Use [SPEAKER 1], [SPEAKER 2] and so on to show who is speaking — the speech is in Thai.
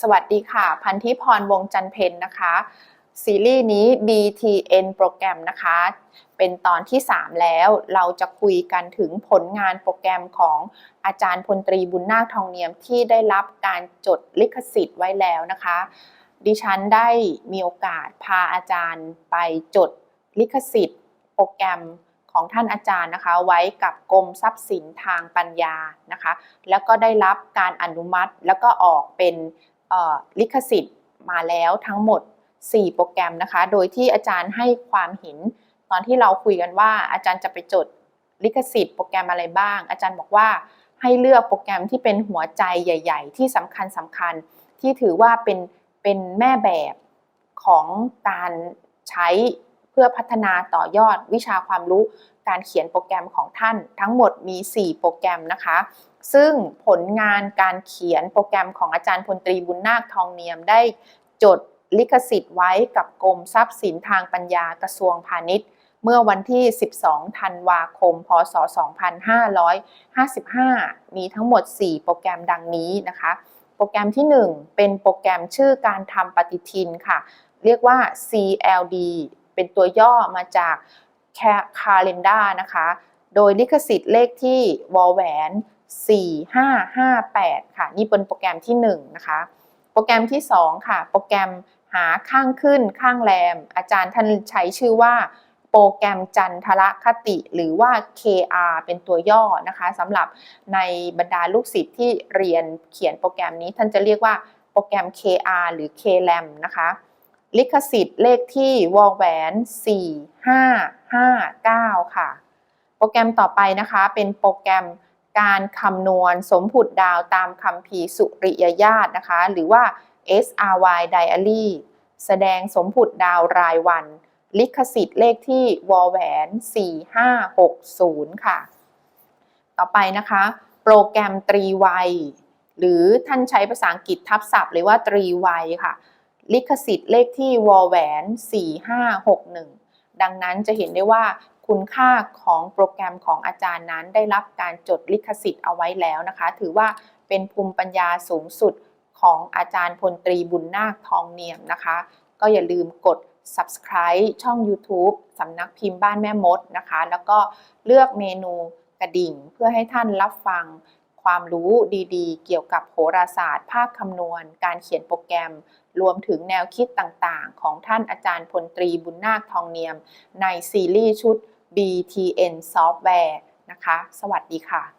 [SPEAKER 1] สวัสดีค่ะ พันธิพรวงจันเพนนะคะ ซีรีส์นี้ BTN โปรแกรมนะคะ เป็นตอนที่ 3 แล้วเราจะคุยกันถึงผลงานโปรแกรมของอาจารย์พลตรีบุญนาคทองเนียมที่ได้รับการจดลิขสิทธิ์ไว้แล้วนะคะ ดิฉันได้มีโอกาสพาอาจารย์ไปจดลิขสิทธิ์ โปรแกรมของท่านอาจารย์นะคะไว้กับกรมทรัพย์สินทางปัญญานะคะ แล้วก็ได้รับการอนุมัติแล้วก็ออกเป็น ลิขสิทธิ์มาแล้วทั้งหมด 4 โปรแกรมนะคะ โดยที่อาจารย์ให้ความเห็น ตอนที่เราคุยกันว่า อาจารย์จะไปจดลิขสิทธิ์โปรแกรมอะไรบ้าง อาจารย์บอกว่าให้เลือกโปรแกรมที่เป็นหัวใจใหญ่ ๆ ที่สำคัญสำคัญที่ถือว่าเป็นเป็นแม่แบบของการใช้เพื่อพัฒนาต่อยอดวิชาความรู้การเขียนโปรแกรมของท่าน ทั้งหมดมี 4 โปรแกรมนะคะ ซึ่งผลงานการเขียนโปรแกรมของอาจารย์พลตรีบุญนาคทองเนียมได้จดลิขสิทธิ์ไว้กับกรมทรัพย์สินทางปัญญากระทรวงพาณิชย์ เมื่อวันที่ 12 ธันวาคม พศ 2555 มีทั้งหมด 4 โปรแกรมดังนี้นะคะ โปรแกรมที่ 1 เป็นโปรแกรมชื่อการทำปฏิทินค่ะ เรียกว่า CLD เป็นตัวย่อมาจาก Calendar นะคะ โดยลิขสิทธิ์เลขที่วอลแหวน 4558 ค่ะ นี่เป็นโปรแกรมที่1นะคะโปรแกรมที่ 2 ค่ะ โปรแกรมหาข้างขึ้นข้างแรม อาจารย์ท่านใช้ชื่อว่าโปรแกรมจันทรคติหรือว่า KR เป็นตัวย่อนะคะสำหรับในบรรดาลูกศิษย์ที่เรียนเขียนโปรแกรมนี้ท่านจะเรียกว่าโปรแกรม KR หรือ KLAM นะคะ ลิขสิทธิ์เลขที่วอลแหวน 4559 ค่ะ โปรแกรมต่อไปนะคะเป็นโปรแกรม การคำนวณสมผุดดาวตามคำพีสุริยญาตนะคะ หรือว่า SRY Diary แสดงสมผุดดาวรายวัน ลิขสิทธิ์เลขที่วอลแหวน 4560 ค่ะ ต่อไปนะคะ โปรแกรมตรีวัย หรือท่านใช้ภาษาอังกฤษทับศัพท์เลยว่าตรีวัยค่ะ ลิขสิทธิ์เลขที่วอลแหวน 4561 ดังนั้นจะเห็นได้ว่า คุณค่าของโปรแกรมของอาจารย์นั้น ได้รับการจดลิขสิทธิ์เอาไว้แล้วนะคะ ถือว่าเป็นภูมิปัญญาสูงสุดของอาจารย์พลตรีบุญนาคทองเนียมนะคะ ก็อย่าลืมกด subscribe ช่อง YouTube สำนักพิมพ์บ้านแม่มดนะคะ แล้วก็เลือกเมนูกระดิ่งเพื่อให้ท่านรับฟังความรู้ดีๆ เกี่ยวกับโหราศาสตร์ ภาคคำนวณ การเขียนโปรแกรม รวมถึงแนวคิดต่างๆ ของท่านอาจารย์พลตรีบุญนาคทองเนียม ในซีรีส์ชุด BTN Software นะคะ สวัสดีค่ะ